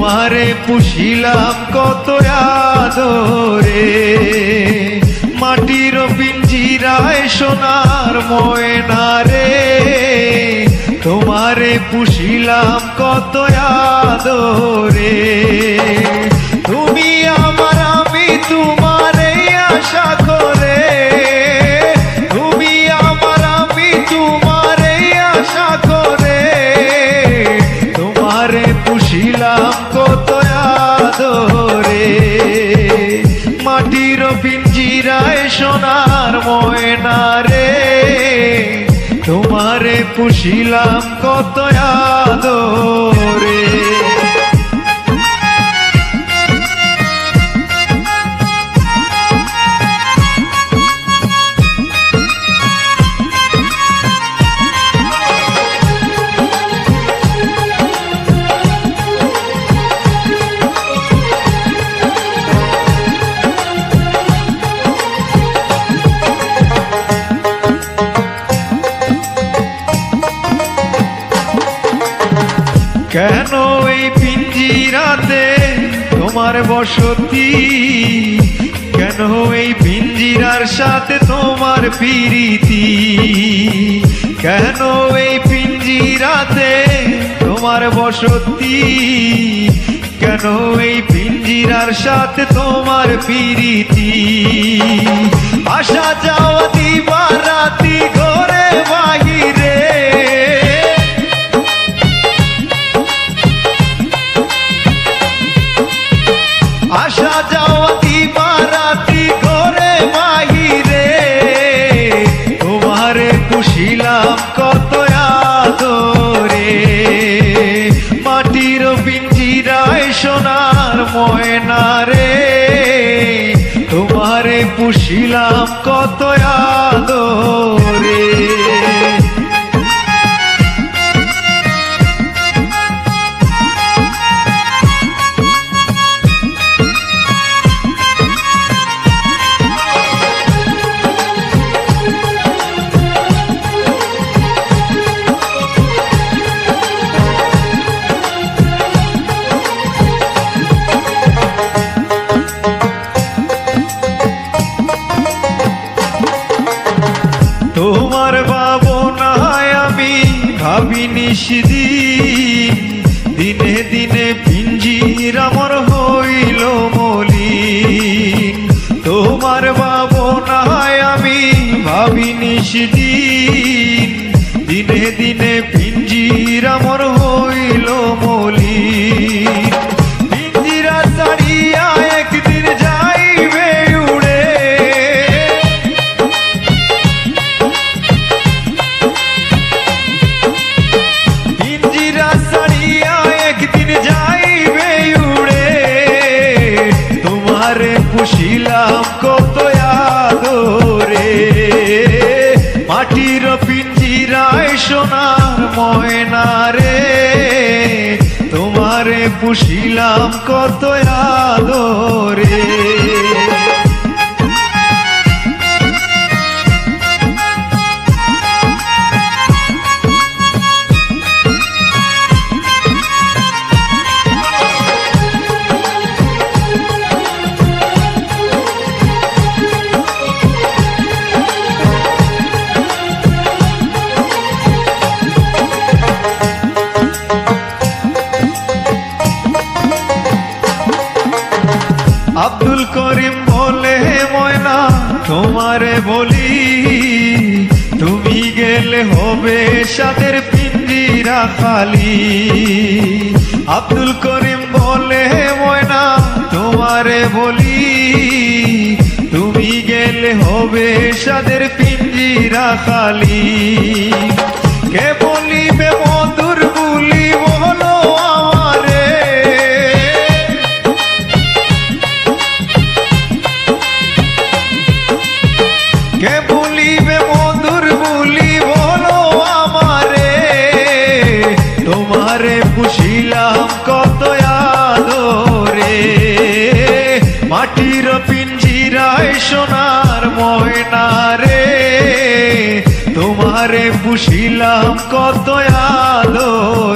তোমারে পুষিলাম কত আদরে। মাটির পিঞ্জিরায় সোনার ময়না রে। তোমারে পুষিলাম কত আদরে। তুমি আমার আমি তোমারে পুষিলাম কত আদরে। কেন এই পিঞ্জিরাতে তোমার বসতি? কেন এই পিঞ্জিরার সাথে তোমার পিরিতি? কেন এই পিঞ্জিরাতে তোমার বসতি? কেন এই পিঞ্জিরার সাথে তোমার পিরিতি? আসা যাওয়া পুষিলাম কত আদরে মাটির পিঞ্জিরায় সোনার ময়না রে তোমারে পুষিলাম কত ভাবিনি সেদিন দিনে দিনে পিঞ্জির আমার হইল মলি তোমার ভাবনায় আমি ভাবি নিশিদিন দিনে দিনে সোনার ময়না রে তোমারে পুষিলাম কত আদরে তোমারে বলি, তুমি গেলে হবে সাদের পিঞ্জিরা খালি। আব্দুল করিম বলে, ময়না, তোমারে বলি, তুমি গেলে হবে সাদের পিঞ্জিরা খালি। কে বলিবে মাটির পিঞ্জিরায় সোনার ময়না রে। তোমারে পুষিলাম কত আদরে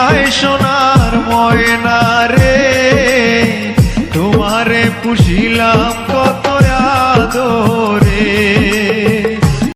জিরায় সোনার ময়না রে। তোমারে পুষিলাম